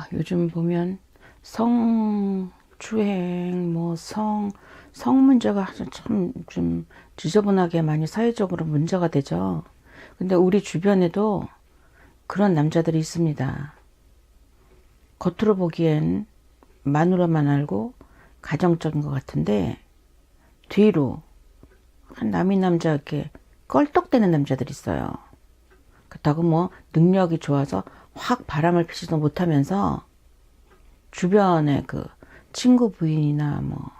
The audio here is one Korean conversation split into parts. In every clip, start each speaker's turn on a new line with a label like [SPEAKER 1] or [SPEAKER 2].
[SPEAKER 1] 아, 요즘 보면 성추행, 뭐 성, 성 문제가 참 좀 지저분하게 많이 사회적으로 문제가 되죠. 근데 우리 주변에도 그런 남자들이 있습니다. 겉으로 보기엔 마누라만 알고 가정적인 것 같은데 뒤로 한 남이 남자 이렇게 껄떡대는 남자들이 있어요. 그렇다고 뭐 능력이 좋아서 확 바람을 피지도 못하면서 주변에 그 친구 부인이나 뭐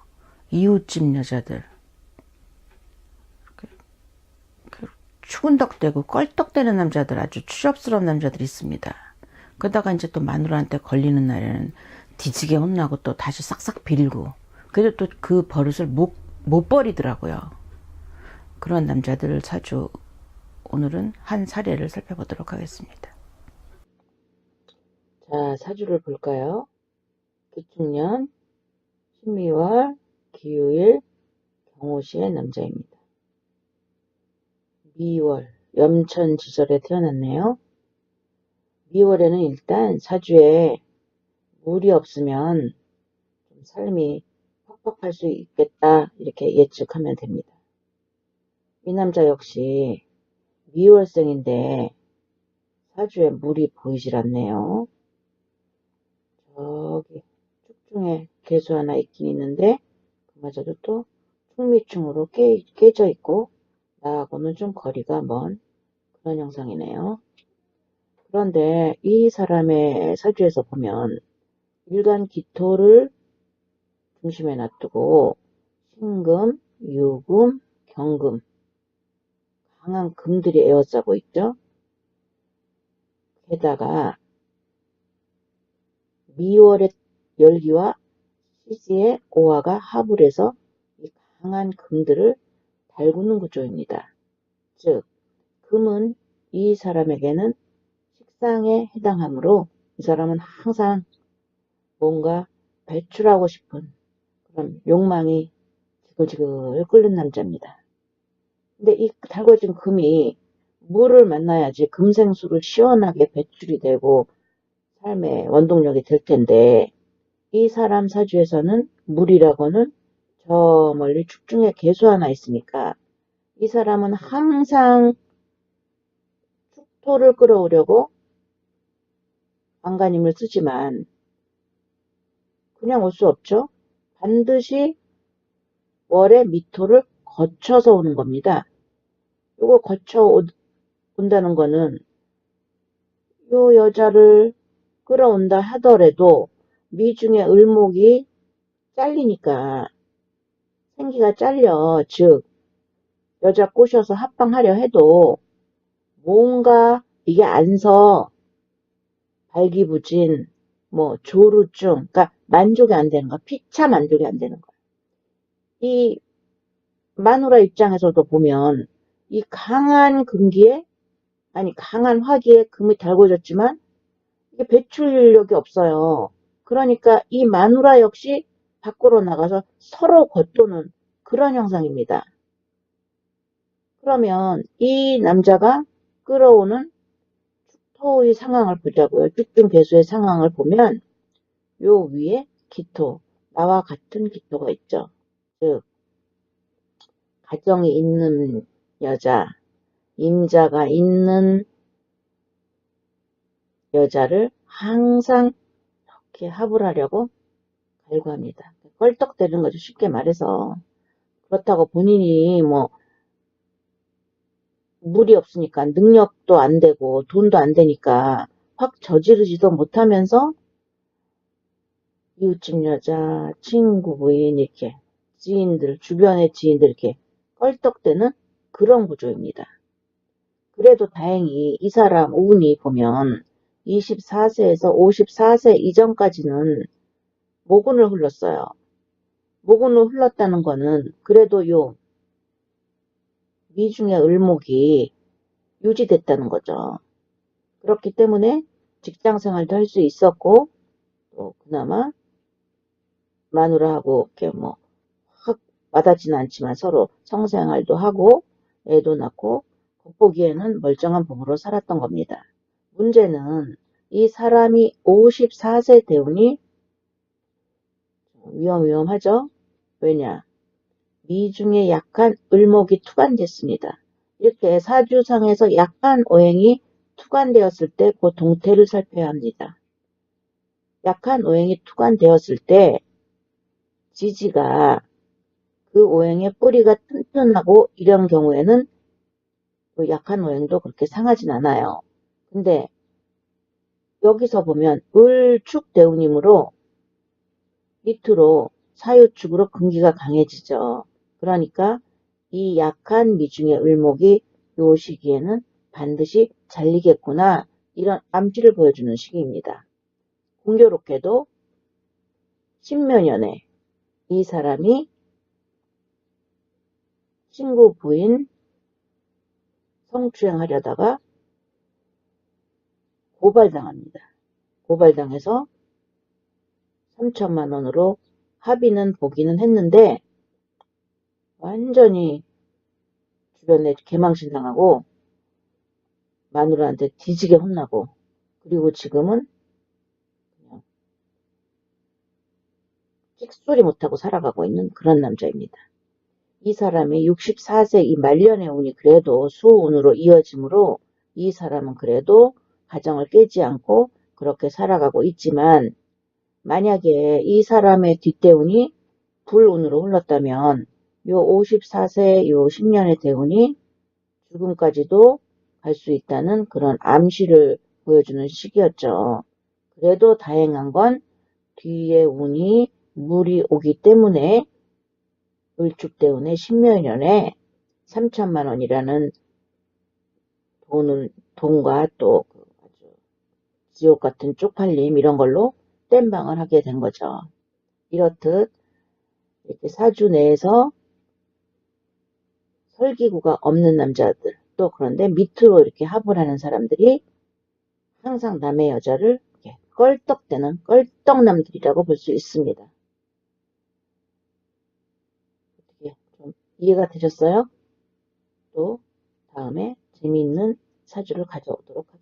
[SPEAKER 1] 이웃집 여자들 이렇게 그 추근덕대고 껄떡대는 남자들 아주 추접스러운 남자들이 있습니다. 그러다가 이제 또 마누라한테 걸리는 날에는 뒤지게 혼나고 또 다시 싹싹 빌고 그래도 또 그 버릇을 못, 못 버리더라고요. 그런 남자들을 사주 오늘은 한 사례를 살펴보도록 하겠습니다. 자, 사주를 볼까요? 기축년, 신미월, 기후일, 경호시의 남자입니다. 미월, 염천 지절에 태어났네요. 미월에는 일단 사주에 물이 없으면 좀 삶이 팍팍할 수 있겠다 이렇게 예측하면 됩니다. 이 남자 역시 미월생인데 사주에 물이 보이질 않네요. 저기 축중에 개수 하나 있긴 있는데 그마저도 또 충미충으로 깨, 깨져 있고 나하고는 좀 거리가 먼 그런 형상이네요. 그런데 이 사람의 사주에서 보면 일간 기토를 중심에 놔두고 신금, 유금, 경금 강한 금들이 에워싸고 있죠. 게다가 미월의 열기와 시지의 오화가 합을 해서 이 강한 금들을 달구는 구조입니다. 즉, 금은 이 사람에게는 식상에 해당하므로 이 사람은 항상 뭔가 배출하고 싶은 그런 욕망이 지글지글 끓는 남자입니다. 근데 이 달궈진 금이 물을 만나야지 금생수를 시원하게 배출이 되고 삶의 원동력이 될 텐데 이 사람 사주에서는 물이라고는 저 멀리 축중에 개수 하나 있으니까 이 사람은 항상 축토를 끌어오려고 안간힘을 쓰지만 그냥 올 수 없죠. 반드시 월의 미토를 거쳐서 오는 겁니다. 이거 거쳐 오- 온다는 거는 요 여자를 끌어온다 하더라도 미중의 을목이 잘리니까 생기가 잘려. 즉 여자 꼬셔서 합방하려 해도 뭔가 이게 안서 발기부진 뭐 조루증 그러니까 만족이 안 되는 거 피차 만족이 안 되는 거이 마누라 입장에서도 보면 이 강한 금기에 아니 강한 화기에 금이 달궈졌지만 이게 배출력이 없어요. 그러니까 이 마누라 역시 밖으로 나가서 서로 겉도는 그런 형상입니다. 그러면 이 남자가 끌어오는 축토의 상황을 보자고요. 쭉중 개수의 상황을 보면 요 위에 기토, 나와 같은 기토가 있죠. 즉 가정이 있는 여자, 임자가 있는 여자를 항상 이렇게 합을 하려고 갈구합니다. 껄떡대는 거죠. 쉽게 말해서. 그렇다고 본인이 뭐 물이 없으니까 능력도 안 되고 돈도 안 되니까 확 저지르지도 못하면서 이웃집 여자, 친구, 부인 이렇게 지인들, 주변의 지인들 이렇게 껄떡대는 그런 구조입니다. 그래도 다행히 이 사람 운이 보면 24세에서 54세 이전까지는 모근을 흘렀어요. 모근을 흘렀다는 거는 그래도 요 미중의 을목이 유지됐다는 거죠. 그렇기 때문에 직장 생활도 할 수 있었고 또 그나마 마누라하고 이렇게 뭐 확 와닿지는 않지만 서로 성생활도 하고 애도 낳고 겉보기에는 멀쩡한 부부로 살았던 겁니다. 문제는
[SPEAKER 2] 이 사람이 54세 대운이 위험 위험하죠? 왜냐? 미중에 약한 을목이 투관됐습니다. 이렇게 사주상에서 약한 오행이 투관되었을 때 그 동태를 살펴야 합니다. 약한 오행이 투관되었을 때 지지가 그 오행의 뿌리가 튼튼하고 이런 경우에는 그 약한 오행도 그렇게 상하진 않아요. 근데 여기서 보면 을축 대운이므로 밑으로 사유축으로 근기가 강해지죠. 그러니까 이 약한 미중의 을목이 요 시기에는 반드시 잘리겠구나 이런 암시를 보여주는 시기입니다. 공교롭게도 신묘년에 이 사람이 친구 부인 성추행하려다가 고발당합니다. 고발당해서 3천만 원으로 합의는 보기는 했는데 완전히 주변에 개망신 당하고 마누라한테 뒤지게 혼나고 그리고 지금은 그냥 찍소리 못하고 살아가고 있는 그런 남자입니다. 이 사람이 64세 이 말년의 운이 그래도 수운으로 이어지므로 이 사람은 그래도 가정을 깨지 않고 그렇게 살아가고 있지만 만약에 이 사람의 뒷대운이 불운으로 흘렀다면 요 54세 요 10년의 대운이 죽음까지도 갈 수 있다는 그런 암시를 보여주는 시기였죠. 그래도 다행한 건 뒤에 운이 물이 오기 때문에 을축대운의 신묘년에 3천만 원이라는 돈과 또 지옥 같은 쪽팔림 이런 걸로 땜방을 하게 된 거죠. 이렇듯 이렇게 사주 내에서 설기구가 없는 남자들 또 그런데 밑으로 이렇게 합을 하는 사람들이 항상 남의 여자를 껄떡대는 껄떡남들이라고 볼 수 있습니다. 어떻게 좀 이해가 되셨어요? 또 다음에 재미있는 사주를 가져오도록 하겠습니다.